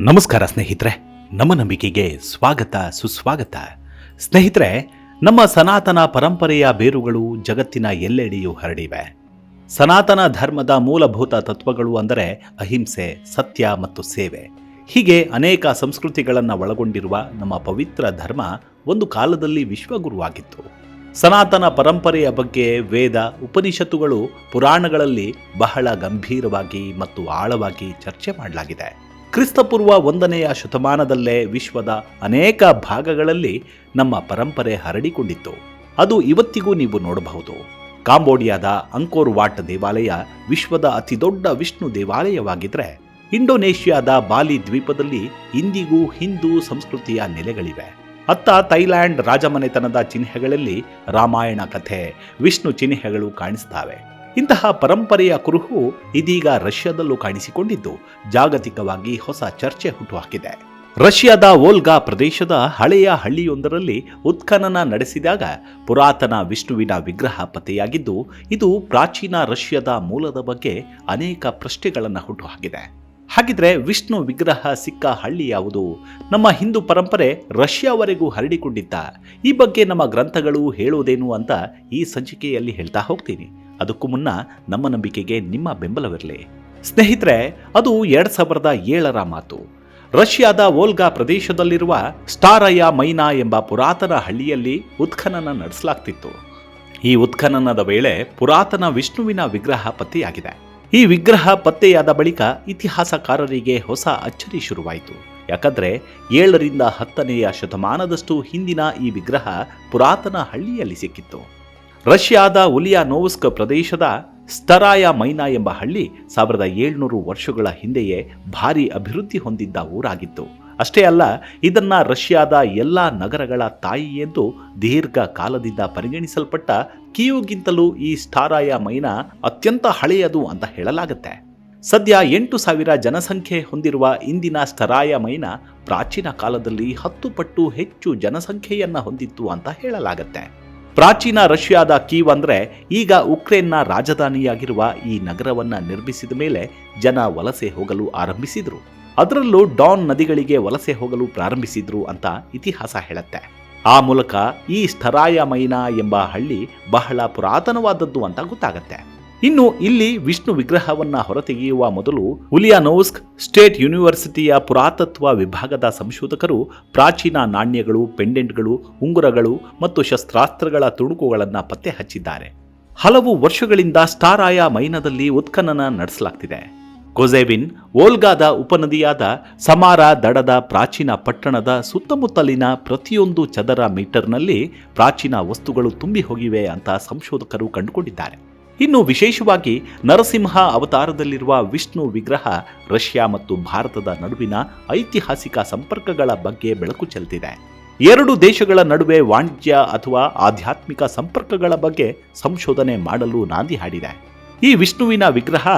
ನಮಸ್ಕಾರ ಸ್ನೇಹಿತರೆ, ನಮ್ಮ ನಂಬಿಕೆಗೆ ಸ್ವಾಗತ, ಸುಸ್ವಾಗತ. ಸ್ನೇಹಿತರೆ, ನಮ್ಮ ಸನಾತನ ಪರಂಪರೆಯ ಬೇರುಗಳು ಜಗತ್ತಿನ ಎಲ್ಲೆಡೆಯೂ ಹರಡಿವೆ. ಸನಾತನ ಧರ್ಮದ ಮೂಲಭೂತ ತತ್ವಗಳು ಅಂದರೆ ಅಹಿಂಸೆ, ಸತ್ಯ ಮತ್ತು ಸೇವೆ. ಹೀಗೆ ಅನೇಕ ಸಂಸ್ಕೃತಿಗಳನ್ನು ಒಳಗೊಂಡಿರುವ ನಮ್ಮ ಪವಿತ್ರ ಧರ್ಮ ಒಂದು ಕಾಲದಲ್ಲಿ ವಿಶ್ವಗುರುವಾಗಿತ್ತು. ಸನಾತನ ಪರಂಪರೆಯ ಬಗ್ಗೆ ವೇದ, ಉಪನಿಷತ್ತುಗಳು, ಪುರಾಣಗಳಲ್ಲಿ ಬಹಳ ಗಂಭೀರವಾಗಿ ಮತ್ತು ಆಳವಾಗಿ ಚರ್ಚೆ ಮಾಡಲಾಗಿದೆ. ಕ್ರಿಸ್ತಪೂರ್ವ ಒಂದನೆಯ ಶತಮಾನದಲ್ಲೇ ವಿಶ್ವದ ಅನೇಕ ಭಾಗಗಳಲ್ಲಿ ನಮ್ಮ ಪರಂಪರೆ ಹರಡಿಕೊಂಡಿತ್ತು. ಅದು ಇವತ್ತಿಗೂ ನೀವು ನೋಡಬಹುದು. ಕಾಂಬೋಡಿಯಾದ ಅಂಕೋರ್ ವಾಟ್ ದೇವಾಲಯ ವಿಶ್ವದ ಅತಿದೊಡ್ಡ ವಿಷ್ಣು ದೇವಾಲಯವಾಗಿದ್ದರೆ ಇಂಡೋನೇಷ್ಯಾದ ಬಾಲಿ ದ್ವೀಪದಲ್ಲಿ ಇಂದಿಗೂ ಹಿಂದೂ ಸಂಸ್ಕೃತಿಯ ನೆಲೆಗಳಿವೆ. ಅತ್ತ ಥೈಲ್ಯಾಂಡ್ ರಾಜಮನೆತನದ ಚಿಹ್ನೆಗಳಲ್ಲಿ ರಾಮಾಯಣ ಕಥೆ, ವಿಷ್ಣು ಚಿಹ್ನೆಗಳು ಕಾಣಿಸ್ತವೆ. ಇಂತಹ ಪರಂಪರೆಯ ಕುರುಹು ಇದೀಗ ರಷ್ಯಾದಲ್ಲೂ ಕಾಣಿಸಿಕೊಂಡಿದ್ದು, ಜಾಗತಿಕವಾಗಿ ಹೊಸ ಚರ್ಚೆ ಹುಟ್ಟುಹಾಕಿದೆ. ರಷ್ಯಾದ ವೋಲ್ಗಾ ಪ್ರದೇಶದ ಹಳೆಯ ಹಳ್ಳಿಯೊಂದರಲ್ಲಿ ಉತ್ಖನನ ನಡೆಸಿದಾಗ ಪುರಾತನ ವಿಷ್ಣುವಿನ ವಿಗ್ರಹ ಪತ್ತೆಯಾಗಿದ್ದು, ಇದು ಪ್ರಾಚೀನ ರಷ್ಯಾದ ಮೂಲದ ಬಗ್ಗೆ ಅನೇಕ ಪ್ರಶ್ನೆಗಳನ್ನು ಹುಟ್ಟುಹಾಕಿದೆ. ಹಾಗಿದ್ರೆ ವಿಷ್ಣು ವಿಗ್ರಹ ಸಿಕ್ಕ ಹಳ್ಳಿ ಯಾವುದು? ನಮ್ಮ ಹಿಂದೂ ಪರಂಪರೆ ರಷ್ಯಾವರೆಗೂ ಹರಡಿಕೊಂಡಿದ್ದ. ಈ ಬಗ್ಗೆ ನಮ್ಮ ಗ್ರಂಥಗಳು ಹೇಳೋದೇನು ಅಂತ ಈ ಸಂಚಿಕೆಯಲ್ಲಿ ಹೇಳ್ತಾ ಹೋಗ್ತೀನಿ. ಅದಕ್ಕೂ ಮುನ್ನ ನಮ್ಮ ನಂಬಿಕೆಗೆ ನಿಮ್ಮ ಬೆಂಬಲವಿರಲಿ. ಸ್ನೇಹಿತರೆ, ಅದು ಎರಡ್ ಸಾವಿರದ ಏಳರ ಮಾತು. ರಷ್ಯಾದ ವೋಲ್ಗಾ ಪ್ರದೇಶದಲ್ಲಿರುವ ಸ್ಟಾರಯ ಮೈನಾ ಎಂಬ ಪುರಾತನ ಹಳ್ಳಿಯಲ್ಲಿ ಉತ್ಖನನ ನಡೆಸಲಾಗ್ತಿತ್ತು. ಈ ಉತ್ಖನನದ ವೇಳೆ ಪುರಾತನ ವಿಷ್ಣುವಿನ ವಿಗ್ರಹ ಪತ್ತೆಯಾಗಿದೆ. ಈ ವಿಗ್ರಹ ಪತ್ತೆಯಾದ ಬಳಿಕ ಇತಿಹಾಸಕಾರರಿಗೆ ಹೊಸ ಅಚ್ಚರಿ ಶುರುವಾಯಿತು. ಯಾಕಂದ್ರೆ ಏಳರಿಂದ ಹತ್ತನೆಯ ಶತಮಾನದಷ್ಟು ಹಿಂದಿನ ಈ ವಿಗ್ರಹ ಪುರಾತನ ಹಳ್ಳಿಯಲ್ಲಿ ಸಿಕ್ಕಿತ್ತು. ರಷ್ಯಾದ ಉಲಿಯಾನೋವ್ಸ್ಕ್ ಪ್ರದೇಶದ ಸ್ತರಾಯ ಮೈನಾ ಎಂಬ ಹಳ್ಳಿ ಸಾವಿರದ ಏಳ್ನೂರು ವರ್ಷಗಳ ಹಿಂದೆಯೇ ಭಾರಿ ಅಭಿವೃದ್ಧಿ ಹೊಂದಿದ್ದ ಊರಾಗಿತ್ತು. ಅಷ್ಟೇ ಅಲ್ಲ, ಇದನ್ನ ರಷ್ಯಾದ ಎಲ್ಲ ನಗರಗಳ ತಾಯಿ ಎಂದು ದೀರ್ಘ ಕಾಲದಿಂದ ಪರಿಗಣಿಸಲ್ಪಟ್ಟ ಕಿಯುಗಿಂತಲೂ ಈ ಸ್ಟಾರಾಯ ಮೈನಾ ಅತ್ಯಂತ ಹಳೆಯದು ಅಂತ ಹೇಳಲಾಗುತ್ತೆ. ಸದ್ಯ ಎಂಟು ಸಾವಿರ ಜನಸಂಖ್ಯೆ ಹೊಂದಿರುವ ಇಂದಿನ ಸ್ಟರಾಯ ಮೈನಾ ಪ್ರಾಚೀನ ಕಾಲದಲ್ಲಿ ಹತ್ತು ಪಟ್ಟು ಹೆಚ್ಚು ಜನಸಂಖ್ಯೆಯನ್ನು ಹೊಂದಿತ್ತು ಅಂತ ಹೇಳಲಾಗುತ್ತೆ. ಪ್ರಾಚೀನ ರಷ್ಯಾದ ಕೀವ್ ಅಂದರೆ ಈಗ ಉಕ್ರೇನ್ನ ರಾಜಧಾನಿಯಾಗಿರುವ ಈ ನಗರವನ್ನು ನಿರ್ಮಿಸಿದ ಮೇಲೆ ಜನ ವಲಸೆ ಹೋಗಲು ಆರಂಭಿಸಿದ್ರು. ಅದರಲ್ಲೂ ಡಾನ್ ನದಿಗಳಿಗೆ ವಲಸೆ ಹೋಗಲು ಪ್ರಾರಂಭಿಸಿದ್ರು ಅಂತ ಇತಿಹಾಸ ಹೇಳುತ್ತೆ. ಆ ಮೂಲಕ ಈ ಸ್ಥರಾಯ ಮೈನಾ ಎಂಬ ಹಳ್ಳಿ ಬಹಳ ಪುರಾತನವಾದದ್ದು ಅಂತ ಗೊತ್ತಾಗತ್ತೆ. ಇನ್ನು ಇಲ್ಲಿ ವಿಷ್ಣು ವಿಗ್ರಹವನ್ನ ಹೊರತೆಗೆಯುವ ಮೊದಲು ಉಲಿಯಾನೋವ್ಸ್ಕ್ ಸ್ಟೇಟ್ ಯೂನಿವರ್ಸಿಟಿಯ ಪುರಾತತ್ವ ವಿಭಾಗದ ಸಂಶೋಧಕರು ಪ್ರಾಚೀನ ನಾಣ್ಯಗಳು, ಪೆಂಡೆಂಟ್ಗಳು, ಉಂಗುರಗಳು ಮತ್ತು ಶಸ್ತ್ರಾಸ್ತ್ರಗಳ ತುಣುಕುಗಳನ್ನು ಪತ್ತೆ ಹಚ್ಚಿದ್ದಾರೆ. ಹಲವು ವರ್ಷಗಳಿಂದ ಸ್ಟಾರಾಯ ಮೈನದಲ್ಲಿ ಉತ್ಖನನ ನಡೆಸಲಾಗ್ತಿದೆ. ಕೊಜೆವಿನ್ ಓಲ್ಗಾದ ಉಪನದಿಯಾದ ಸಮಾರ ದಡದ ಪ್ರಾಚೀನ ಪಟ್ಟಣದ ಸುತ್ತಮುತ್ತಲಿನ ಪ್ರತಿಯೊಂದು ಚದರ ಮೀಟರ್ನಲ್ಲಿ ಪ್ರಾಚೀನ ವಸ್ತುಗಳು ತುಂಬಿ ಹೋಗಿವೆ ಅಂತ ಸಂಶೋಧಕರು ಕಂಡುಕೊಂಡಿದ್ದಾರೆ. ಇನ್ನು ವಿಶೇಷವಾಗಿ ನರಸಿಂಹ ಅವತಾರದಲ್ಲಿರುವ ವಿಷ್ಣು ವಿಗ್ರಹ ರಷ್ಯಾ ಮತ್ತು ಭಾರತದ ನಡುವಿನ ಐತಿಹಾಸಿಕ ಸಂಪರ್ಕಗಳ ಬಗ್ಗೆ ಬೆಳಕು ಚೆಲ್ತಿದೆ. ಎರಡು ದೇಶಗಳ ನಡುವೆ ವಾಣಿಜ್ಯ ಅಥವಾ ಆಧ್ಯಾತ್ಮಿಕ ಸಂಪರ್ಕಗಳ ಬಗ್ಗೆ ಸಂಶೋಧನೆ ಮಾಡಲು ನಾಂದಿ ಹಾಡಿದೆ. ಈ ವಿಷ್ಣುವಿನ ವಿಗ್ರಹ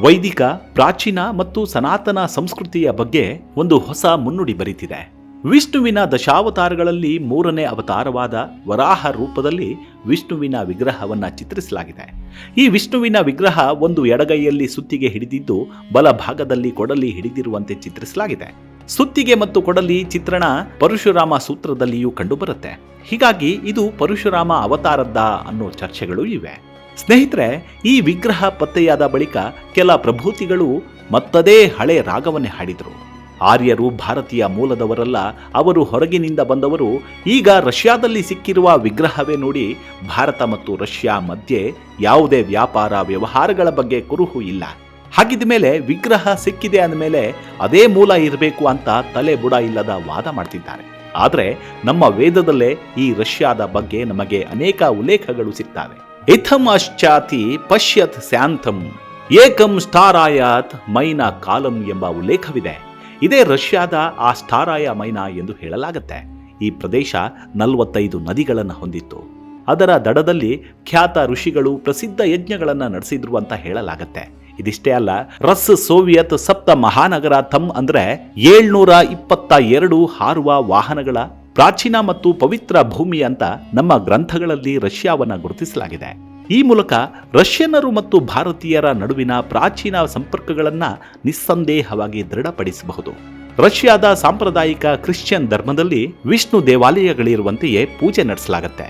ವೈದಿಕ, ಪ್ರಾಚೀನ ಮತ್ತು ಸನಾತನ ಸಂಸ್ಕೃತಿಯ ಬಗ್ಗೆ ಒಂದು ಹೊಸ ಮುನ್ನುಡಿ ಬರೀತಿದೆ. ವಿಷ್ಣುವಿನ ದಶಾವತಾರಗಳಲ್ಲಿ ಮೂರನೇ ಅವತಾರವಾದ ವರಾಹ ರೂಪದಲ್ಲಿ ವಿಷ್ಣುವಿನ ವಿಗ್ರಹವನ್ನು ಚಿತ್ರಿಸಲಾಗಿದೆ. ಈ ವಿಷ್ಣುವಿನ ವಿಗ್ರಹ ಒಂದು ಎಡಗೈಯಲ್ಲಿ ಸುತ್ತಿಗೆ ಹಿಡಿದಿದ್ದು ಬಲಭಾಗದಲ್ಲಿ ಕೊಡಲಿ ಹಿಡಿದಿರುವಂತೆ ಚಿತ್ರಿಸಲಾಗಿದೆ. ಸುತ್ತಿಗೆ ಮತ್ತು ಕೊಡಲಿ ಚಿತ್ರಣ ಪರಶುರಾಮ ಸೂತ್ರದಲ್ಲಿಯೂ ಕಂಡುಬರುತ್ತೆ. ಹೀಗಾಗಿ ಇದು ಪರಶುರಾಮ ಅವತಾರದ್ದ ಅನ್ನೋ ಚರ್ಚೆಗಳು ಇವೆ. ಸ್ನೇಹಿತರೆ, ಈ ವಿಗ್ರಹ ಪತ್ತೆಯಾದ ಬಳಿಕ ಕೆಲ ಪ್ರಭೂತಿಗಳು ಮತ್ತದೇ ಹಳೆ ರಾಗವನ್ನೇ ಹಾಡಿದರು. ಆರ್ಯರು ಭಾರತೀಯ ಮೂಲದವರಲ್ಲ, ಅವರು ಹೊರಗಿನಿಂದ ಬಂದವರು, ಈಗ ರಷ್ಯಾದಲ್ಲಿ ಸಿಕ್ಕಿರುವ ವಿಗ್ರಹವೇ ನೋಡಿ ಭಾರತ ಮತ್ತು ರಷ್ಯಾ ಮಧ್ಯೆ ಯಾವುದೇ ವ್ಯಾಪಾರ ವ್ಯವಹಾರಗಳ ಬಗ್ಗೆ ಕುರುಹು ಇಲ್ಲ. ಹಾಗಿದ ಮೇಲೆ ವಿಗ್ರಹ ಸಿಕ್ಕಿದೆ ಅಂದಮೇಲೆ ಅದೇ ಮೂಲ ಇರಬೇಕು ಅಂತ ತಲೆ ಬುಡ ಇಲ್ಲದ ವಾದ ಮಾಡ್ತಿದ್ದಾರೆ. ಆದರೆ ನಮ್ಮ ವೇದದಲ್ಲೇ ಈ ರಷ್ಯಾದ ಬಗ್ಗೆ ನಮಗೆ ಅನೇಕ ಉಲ್ಲೇಖಗಳು ಸಿಗ್ತವೆ. ಇಥಂ ಅಶ್ಚಾತಿ ಪಶ್ಯತ್ ಸ್ಯಾಂಥಂ ಏಕಂ ಸ್ಟಾರಾಯಾತ್ ಮೈನ ಕಾಲಂ ಎಂಬ ಉಲ್ಲೇಖವಿದೆ. ಇದೇ ರಷ್ಯಾದ ಆ ಸ್ಟಾರಾಯ ಮೈನಾ ಎಂದು ಹೇಳಲಾಗುತ್ತೆ. ಈ ಪ್ರದೇಶ ನಲವತ್ತೈದು ನದಿಗಳನ್ನು ಹೊಂದಿತ್ತು. ಅದರ ದಡದಲ್ಲಿ ಖ್ಯಾತ ಋಷಿಗಳು ಪ್ರಸಿದ್ಧ ಯಜ್ಞಗಳನ್ನು ನಡೆಸಿದ್ರು ಅಂತ ಹೇಳಲಾಗತ್ತೆ. ಇದಿಷ್ಟೇ ಅಲ್ಲ, ರಸ್ ಸೋವಿಯತ್ ಸಪ್ತ ಮಹಾನಗರ ಥಮ್ ಅಂದ್ರೆ ಏಳ್ನೂರ ಇಪ್ಪತ್ತ ಎರಡು ಹಾರುವ ವಾಹನಗಳ ಪ್ರಾಚೀನ ಮತ್ತು ಪವಿತ್ರ ಭೂಮಿ ಅಂತ ನಮ್ಮ ಗ್ರಂಥಗಳಲ್ಲಿ ರಷ್ಯಾವನ್ನ ಗುರುತಿಸಲಾಗಿದೆ. ಈ ಮೂಲಕ ರಷ್ಯನ್ನರು ಮತ್ತು ಭಾರತೀಯರ ನಡುವಿನ ಪ್ರಾಚೀನ ಸಂಪರ್ಕಗಳನ್ನು ನಿಸ್ಸಂದೇಹವಾಗಿ ದೃಢಪಡಿಸಬಹುದು. ರಷ್ಯಾದ ಸಾಂಪ್ರದಾಯಿಕ ಕ್ರಿಶ್ಚಿಯನ್ ಧರ್ಮದಲ್ಲಿ ವಿಷ್ಣು ದೇವಾಲಯಗಳಿರುವಂತೆಯೇ ಪೂಜೆ ನಡೆಸಲಾಗುತ್ತೆ.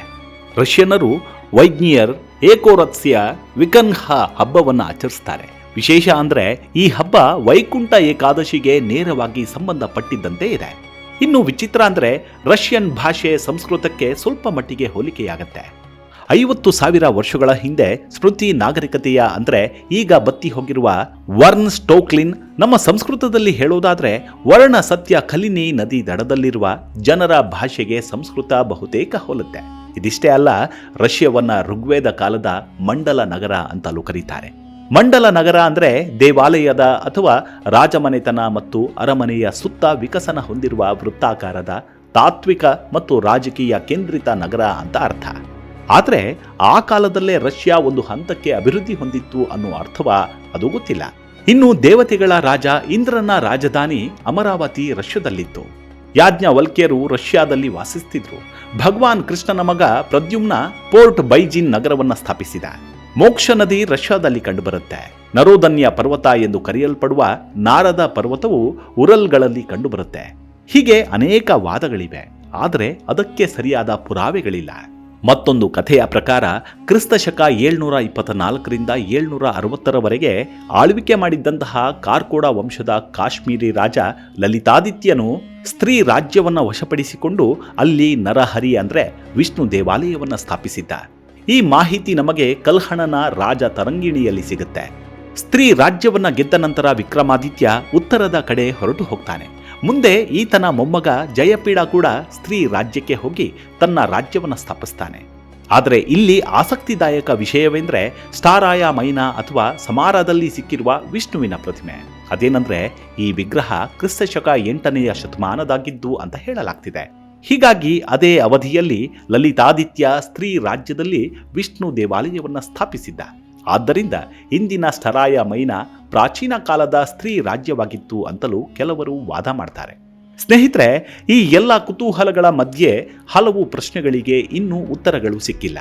ರಷ್ಯನ್ನರು ವೈಜ್ಞಿಯರ್ ಏಕೋರತ್ಸ್ಯ ವಿಕನ್ಹ ಹಬ್ಬವನ್ನು ಆಚರಿಸ್ತಾರೆ. ವಿಶೇಷ ಅಂದರೆ ಈ ಹಬ್ಬ ವೈಕುಂಠ ಏಕಾದಶಿಗೆ ನೇರವಾಗಿ ಸಂಬಂಧಪಟ್ಟಿದ್ದಂತೆ ಇದೆ. ಇನ್ನು ವಿಚಿತ್ರ ಅಂದರೆ ರಷ್ಯನ್ ಭಾಷೆ ಸಂಸ್ಕೃತಕ್ಕೆ ಸ್ವಲ್ಪ ಮಟ್ಟಿಗೆ ಹೋಲಿಕೆಯಾಗತ್ತೆ. ಐವತ್ತು ಸಾವಿರ ವರ್ಷಗಳ ಹಿಂದೆ ಸ್ಮೃತಿ ನಾಗರಿಕತೆಯ ಅಂದ್ರೆ ಈಗ ಬತ್ತಿ ಹೋಗಿರುವ ವರ್ನ್ ಸ್ಟೋಕ್ಲಿನ್ ನಮ್ಮ ಸಂಸ್ಕೃತದಲ್ಲಿ ಹೇಳೋದಾದ್ರೆ ವರ್ಣ ಸತ್ಯ ಕಲಿನಿ ನದಿ ದಡದಲ್ಲಿರುವ ಜನರ ಭಾಷೆಗೆ ಸಂಸ್ಕೃತ ಬಹುತೇಕ ಹೋಲುತ್ತೆ. ಇದಿಷ್ಟೇ ಅಲ್ಲ, ರಷ್ಯವನ್ನ ಋಗ್ವೇದ ಕಾಲದ ಮಂಡಲ ನಗರ ಅಂತಲೂ ಕರೀತಾರೆ. ಮಂಡಲ ನಗರ ಅಂದ್ರೆ ದೇವಾಲಯದ ಅಥವಾ ರಾಜಮನೆತನ ಮತ್ತು ಅರಮನೆಯ ಸುತ್ತ ವಿಕಸನ ಹೊಂದಿರುವ ವೃತ್ತಾಕಾರದ ತಾತ್ವಿಕ ಮತ್ತು ರಾಜಕೀಯ ಕೇಂದ್ರಿತ ನಗರ ಅಂತ ಅರ್ಥ. ಆದರೆ ಆ ಕಾಲದಲ್ಲೇ ರಷ್ಯಾ ಒಂದು ಹಂತಕ್ಕೆ ಅಭಿವೃದ್ಧಿ ಹೊಂದಿತ್ತು ಅನ್ನೋ ಅರ್ಥವ ಅದು ಗೊತ್ತಿಲ್ಲ. ಇನ್ನು ದೇವತೆಗಳ ರಾಜ ಇಂದ್ರನ ರಾಜಧಾನಿ ಅಮರಾವತಿ ರಷ್ಯಾದಲ್ಲಿತ್ತು. ಯಾಜ್ಞವಲ್ಕ್ಯರು ರಷ್ಯಾದಲ್ಲಿ ವಾಸಿಸ್ತಿದ್ರು. ಭಗವಾನ್ ಕೃಷ್ಣನ ಮಗ ಪ್ರದ್ಯುಮ್ನ ಪೋರ್ಟ್ ಬೈಜಿನ್ ನಗರವನ್ನ ಸ್ಥಾಪಿಸಿದ. ಮೋಕ್ಷ ನದಿ ರಷ್ಯಾದಲ್ಲಿ ಕಂಡುಬರುತ್ತೆ. ನರೋದನ್ಯ ಪರ್ವತ ಎಂದು ಕರೆಯಲ್ಪಡುವ ನಾರದ ಪರ್ವತವು ಉರಲ್ಗಳಲ್ಲಿ ಕಂಡುಬರುತ್ತೆ. ಹೀಗೆ ಅನೇಕ ವಾದಗಳಿವೆ. ಆದರೆ ಅದಕ್ಕೆ ಸರಿಯಾದ ಪುರಾವೆಗಳಿಲ್ಲ. ಮತ್ತೊಂದು ಕಥೆಯ ಪ್ರಕಾರ ಕ್ರಿಸ್ತ ಶಕ ಏಳ್ನೂರ ಇಪ್ಪತ್ತ ನಾಲ್ಕರಿಂದ ಏಳ್ನೂರ ಅರವತ್ತರವರೆಗೆ ಆಳ್ವಿಕೆ ಮಾಡಿದ್ದಂತಹ ಕಾರ್ಕೋಡ ವಂಶದ ಕಾಶ್ಮೀರಿ ರಾಜ ಲಲಿತಾದಿತ್ಯನು ಸ್ತ್ರೀ ರಾಜ್ಯವನ್ನು ವಶಪಡಿಸಿಕೊಂಡು ಅಲ್ಲಿ ನರಹರಿ ಅಂದರೆ ವಿಷ್ಣು ದೇವಾಲಯವನ್ನು ಸ್ಥಾಪಿಸಿದ್ದ. ಈ ಮಾಹಿತಿ ನಮಗೆ ಕಲ್ಹಣನ ರಾಜ ತರಂಗಿಣಿಯಲ್ಲಿ ಸಿಗುತ್ತೆ. ಸ್ತ್ರೀ ರಾಜ್ಯವನ್ನು ಗೆದ್ದ ನಂತರ ವಿಕ್ರಮಾದಿತ್ಯ ಉತ್ತರದ ಕಡೆ ಹೊರಟು ಹೋಗ್ತಾನೆ. ಮುಂದೆ ಈತನ ಮೊಮ್ಮಗ ಜಯಪೀಡ ಕೂಡ ಸ್ತ್ರೀ ರಾಜ್ಯಕ್ಕೆ ಹೋಗಿ ತನ್ನ ರಾಜ್ಯವನ್ನ ಸ್ಥಾಪಿಸ್ತಾನೆ. ಆದರೆ ಇಲ್ಲಿ ಆಸಕ್ತಿದಾಯಕ ವಿಷಯವೆಂದರೆ ಸ್ಟಾರಾಯ ಮೈನಾ ಅಥವಾ ಸಮಾರದಲ್ಲಿ ಸಿಕ್ಕಿರುವ ವಿಷ್ಣುವಿನ ಪ್ರತಿಮೆ. ಅದೇನಂದ್ರೆ ಈ ವಿಗ್ರಹ ಕ್ರಿಸ್ತ ಶಕ ಎಂಟನೆಯ ಶತಮಾನದಾಗಿದ್ದು ಅಂತ ಹೇಳಲಾಗ್ತಿದೆ. ಹೀಗಾಗಿ ಅದೇ ಅವಧಿಯಲ್ಲಿ ಲಲಿತಾದಿತ್ಯ ಸ್ತ್ರೀ ರಾಜ್ಯದಲ್ಲಿ ವಿಷ್ಣು ದೇವಾಲಯವನ್ನ ಸ್ಥಾಪಿಸಿದ್ದ. ಆದ್ದರಿಂದ ಇಂದಿನ ಸ್ಥರಾಯ ಮೈನಾ ಪ್ರಾಚೀನ ಕಾಲದ ಸ್ತ್ರೀ ರಾಜ್ಯವಾಗಿತ್ತು ಅಂತಲೂ ಕೆಲವರು ವಾದ ಮಾಡ್ತಾರೆ. ಸ್ನೇಹಿತರೆ, ಈ ಎಲ್ಲ ಕುತೂಹಲಗಳ ಮಧ್ಯೆ ಹಲವು ಪ್ರಶ್ನೆಗಳಿಗೆ ಇನ್ನೂ ಉತ್ತರಗಳು ಸಿಕ್ಕಿಲ್ಲ.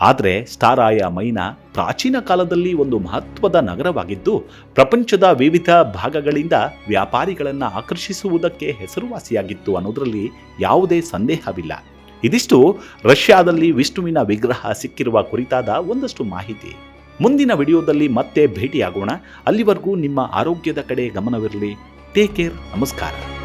ಆದರೆ ಸ್ಟಾರಾಯ ಮೈನಾ ಪ್ರಾಚೀನ ಕಾಲದಲ್ಲಿ ಒಂದು ಮಹತ್ವದ ನಗರವಾಗಿದ್ದು, ಪ್ರಪಂಚದ ವಿವಿಧ ಭಾಗಗಳಿಂದ ವ್ಯಾಪಾರಿಗಳನ್ನು ಆಕರ್ಷಿಸುವುದಕ್ಕೆ ಹೆಸರುವಾಸಿಯಾಗಿತ್ತು ಅನ್ನೋದರಲ್ಲಿ ಯಾವುದೇ ಸಂದೇಹವಿಲ್ಲ. ಇದಿಷ್ಟು ರಷ್ಯಾದಲ್ಲಿ ವಿಷ್ಣುವಿನ ವಿಗ್ರಹ ಸಿಕ್ಕಿರುವ ಕುರಿತಾದ ಒಂದಷ್ಟು ಮಾಹಿತಿ. ಮುಂದಿನ ವಿಡಿಯೋದಲ್ಲಿ ಮತ್ತೆ ಭೇಟಿಯಾಗೋಣ. ಅಲ್ಲಿವರೆಗೂ ನಿಮ್ಮ ಆರೋಗ್ಯದ ಕಡೆ ಗಮನವಿರಲಿ. ಟೇಕ್ ಕೇರ್ ನಮಸ್ಕಾರ.